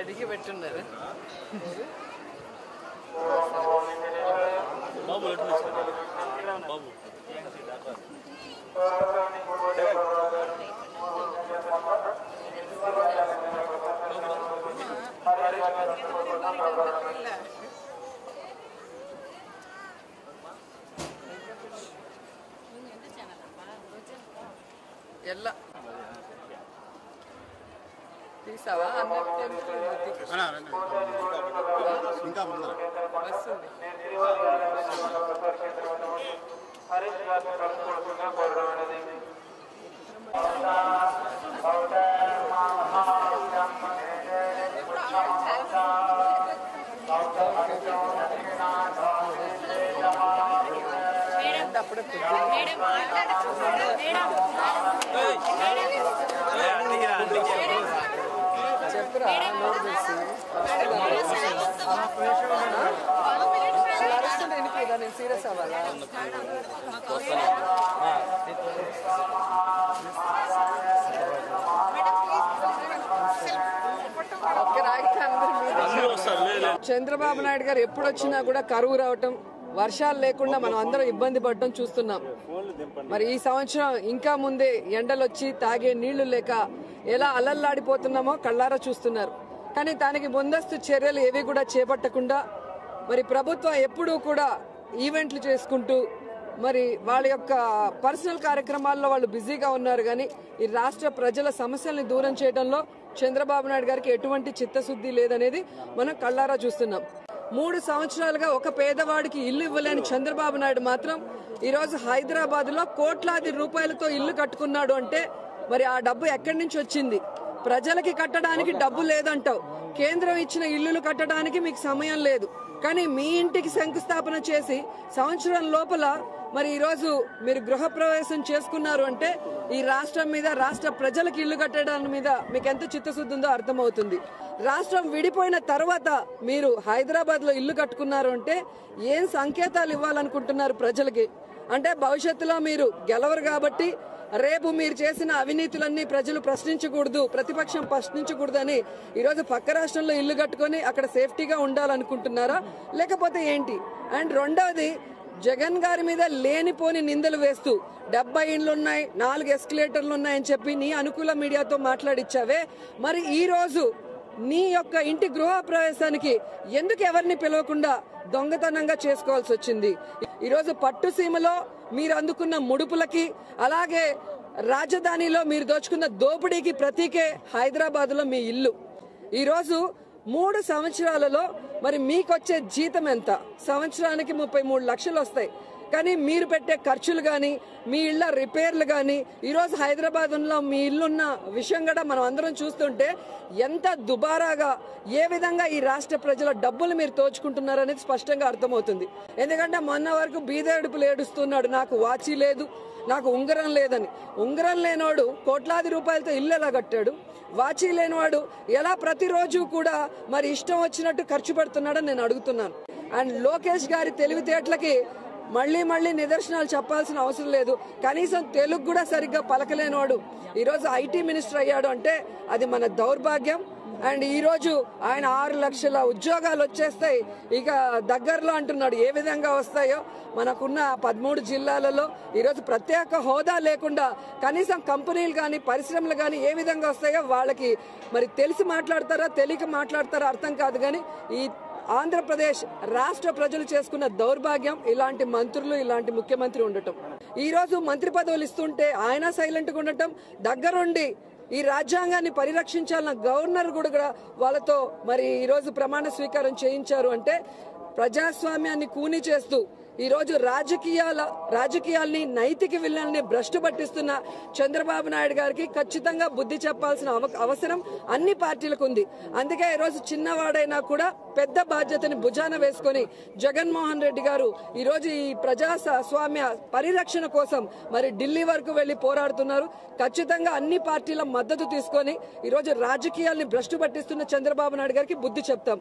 అడిగి పెట్టున్నారు బాబు ఎటు నుంచి? బాబు ఎల్ల తీసావా అందరికి ఇంకా ముందర బస్సు ఉంది అంటే అప్పుడే పొద్దున్న నోరు అరుస్తుంటే వినిపిదా నేను సీరియస్ అవ్వాలా చంద్రబాబు నాయుడు గారు ఎప్పుడు వచ్చినా కూడా కరువు రావటం వర్షాలు లేకుండా మనం అందరం ఇబ్బంది పడటం చూస్తున్నాం. మరి ఈ సంవత్సరం ఇంకా ముందే ఎండలు వచ్చి తాగే నీళ్ళు లేక ఎలా అల్లల్లాడిపోతున్నామో కళ్ళారా చూస్తున్నారు. కానీ దానికి ముందస్తు చర్యలు ఏవి కూడా చేపట్టకుండా మరి ప్రభుత్వం ఎప్పుడూ కూడా ఈవెంట్లు చేసుకుంటూ మరి వాళ్ళ యొక్క పర్సనల్ కార్యక్రమాల్లో వాళ్ళు బిజీగా ఉన్నారు కానీ ఈ రాష్ట్ర ప్రజల సమస్యల్ని దూరం చేయడంలో చంద్రబాబు నాయుడు గారికి ఎటువంటి చిత్తశుద్ధి లేదనేది మనం కళ్ళారా చూస్తున్నాం. మూడు సంవత్సరాలుగా ఒక పేదవాడికి ఇల్లు ఇవ్వలేని చంద్రబాబు నాయుడు మాత్రం ఈరోజు హైదరాబాద్లో కోట్లాది రూపాయలతో ఇల్లు కట్టుకున్నాడు అంటే మరి ఆ డబ్బు ఎక్కడి నుంచి వచ్చింది? ప్రజలకి కట్టడానికి డబ్బు లేదంటావు. కేంద్రం ఇచ్చిన ఇల్లులు కట్టడానికి మీకు సమయం లేదు. కానీ మీ ఇంటికి శంకుస్థాపన చేసి సంవత్సరం లోపల మరి ఈరోజు మీరు గృహప్రవేశం చేసుకున్నారు అంటే ఈ రాష్ట్రం మీద రాష్ట్ర ప్రజలకు ఇల్లు కట్టడం మీద మీకు ఎంత చిత్తశుద్ధి ఉందో అర్థమవుతుంది. రాష్ట్రం విడిపోయిన తర్వాత మీరు హైదరాబాద్లో ఇల్లు కట్టుకున్నారు అంటే ఏం సంకేతాలు ఇవ్వాలనుకుంటున్నారు ప్రజలకి? అంటే భవిష్యత్తులో మీరు గెలవరు కాబట్టి రేపు మీరు చేసిన అవినీతులన్నీ ప్రజలు ప్రశ్నించకూడదు ప్రతిపక్షం ప్రశ్నించకూడదని ఈరోజు పక్క రాష్ట్రంలో ఇల్లు కట్టుకొని అక్కడ సేఫ్టీగా ఉండాలనుకుంటున్నారా? లేకపోతే ఏంటి? అండ్ రెండవది జగన్ గారి మీద లేనిపోని నిందలు వేస్తూ డెబ్బై ఇండ్లున్నాయి నాలుగు ఎస్కలేటర్లు ఉన్నాయని చెప్పి నీ అనుకూల మీడియాతో మాట్లాడిచ్చావే. మరి ఈ రోజు నీ యొక్క ఇంటి గృహ ప్రవేశానికి ఎందుకు ఎవరిని పిలవకుండా దొంగతనంగా చేసుకోవాల్సి వచ్చింది? ఈరోజు పట్టుసీమలో మీరు అందుకున్న ముడుపులకి అలాగే రాజధానిలో మీరు దోచుకున్న దోపిడీకి ప్రతీకే హైదరాబాద్లో మీ ఇల్లు. ఈరోజు మూడు సంవత్సరాలలో మరి మీకొచ్చే జీతం ఎంత? సంవత్సరానికి ముప్పై మూడు లక్షలు వస్తాయి. కానీ మీరు పెట్టే ఖర్చులు కానీ మీ ఇళ్ళ రిపేర్లు కానీ ఈరోజు హైదరాబాద్లో మీ ఇల్లున్న విషయం కూడా మనం అందరం చూస్తుంటే ఎంత దుబారాగా ఏ విధంగా ఈ రాష్ట్ర ప్రజల డబ్బులు మీరు తోచుకుంటున్నారు అనేది స్పష్టంగా అర్థమవుతుంది. ఎందుకంటే మొన్న వరకు బీదేడుపులు ఏడుస్తున్నాడు నాకు వాచి లేదు నాకు ఉంగరం లేదని. ఉంగరం లేనివాడు కోట్లాది రూపాయలతో ఇల్లు ఎలా కట్టాడు? వాచి లేనివాడు ఎలా ప్రతిరోజు కూడా మరి ఇష్టం వచ్చినట్టు ఖర్చు పెడుతున్నాడని నేను అడుగుతున్నాను. అండ్ లోకేష్ గారి తెలివితేటలకి మళ్ళీ మళ్ళీ నిదర్శనాలు చెప్పాల్సిన అవసరం లేదు. కనీసం తెలుగు కూడా సరిగ్గా పలకలేనివాడు. ఈరోజు ఐటీ మినిస్టర్ అయ్యాడు అంటే అది మన దౌర్భాగ్యం. అండ్ ఈరోజు ఆయన ఆరు లక్షల ఉద్యోగాలు వచ్చేస్తాయి. ఇక దగ్గరలో అంటున్నాడు ఏ విధంగా వస్తాయో? మనకున్న పదమూడు జిల్లాలలో ఈరోజు ప్రత్యేక హోదా లేకుండా కనీసం కంపెనీలు కానీ పరిశ్రమలు కానీ ఏ విధంగా వస్తాయో వాళ్ళకి మరి తెలిసి మాట్లాడతారా తెలియక మాట్లాడతారా అర్థం కాదు కానీ ఈ ఆంధ్రప్రదేశ్ రాష్ట్ర ప్రజలు చేసుకున్న దౌర్భాగ్యం ఇలాంటి మంత్రులు ఇలాంటి ముఖ్యమంత్రి ఉండటం. ఈ రోజు మంత్రి పదవులు ఇస్తుంటే ఆయన సైలెంట్గా ఉండటం దగ్గరుండి ఈ రాజ్యాంగాన్ని పరిరక్షించాలన్న గవర్నర్ కూడా వాళ్ళతో మరి ఈరోజు ప్రమాణ స్వీకారం చేయించారు అంటే ప్రజాస్వామ్యాన్ని కూని చేస్తూ ఈరోజు రాజకీయాల రాజకీయాల్ని నైతిక విలువల్ని భ్రష్టు పట్టిస్తున్న చంద్రబాబు నాయుడు గారికి ఖచ్చితంగా బుద్ధి చెప్పాల్సిన అవసరం అన్ని పార్టీలకు ఉంది. అందుకే ఈరోజు చిన్నవాడైనా కూడా పెద్ద బాధ్యతని భుజాన వేసుకొని జగన్మోహన్ రెడ్డి గారు ఈ ఈ ప్రజాస్వామ్య పరిరక్షణ కోసం మరి ఢిల్లీ వరకు వెళ్ళి పోరాడుతున్నారు. ఖచ్చితంగా అన్ని పార్టీల మద్దతు తీసుకొని ఈరోజు రాజకీయాల్ని భ్రష్టు పట్టిస్తున్న చంద్రబాబు నాయుడు గారికి బుద్ధి చెప్తాం.